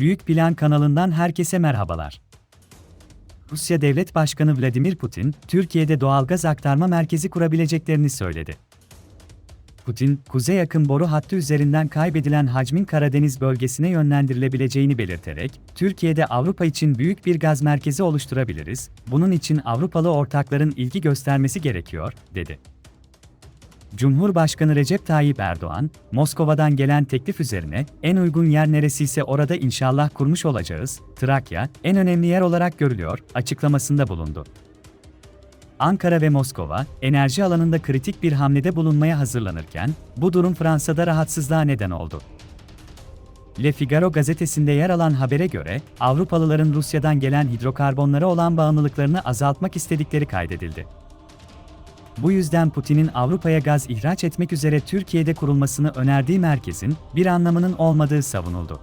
Büyük Plan kanalından herkese merhabalar. Rusya Devlet Başkanı Vladimir Putin, Türkiye'de doğalgaz aktarma merkezi kurabileceklerini söyledi. Putin, kuzey yakın boru hattı üzerinden kaybedilen hacmin Karadeniz bölgesine yönlendirilebileceğini belirterek, Türkiye'de Avrupa için büyük bir gaz merkezi oluşturabiliriz, bunun için Avrupalı ortakların ilgi göstermesi gerekiyor, dedi. Cumhurbaşkanı Recep Tayyip Erdoğan, Moskova'dan gelen teklif üzerine en uygun yer neresiyse orada inşallah kurmuş olacağız, Trakya en önemli yer olarak görülüyor açıklamasında bulundu. Ankara ve Moskova, enerji alanında kritik bir hamlede bulunmaya hazırlanırken, bu durum Fransa'da rahatsızlığa neden oldu. Le Figaro gazetesinde yer alan habere göre, Avrupalıların Rusya'dan gelen hidrokarbonlara olan bağımlılıklarını azaltmak istedikleri kaydedildi. Bu yüzden Putin'in Avrupa'ya gaz ihraç etmek üzere Türkiye'de kurulmasını önerdiği merkezin bir anlamının olmadığı savunuldu.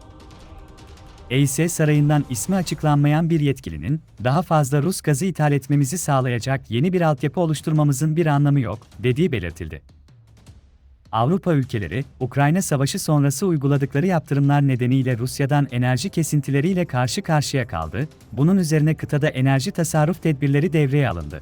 EIS Sarayı'ndan ismi açıklanmayan bir yetkilinin, daha fazla Rus gazı ithal etmemizi sağlayacak yeni bir altyapı oluşturmamızın bir anlamı yok, dediği belirtildi. Avrupa ülkeleri, Ukrayna Savaşı sonrası uyguladıkları yaptırımlar nedeniyle Rusya'dan enerji kesintileriyle karşı karşıya kaldı, bunun üzerine kıtada enerji tasarruf tedbirleri devreye alındı.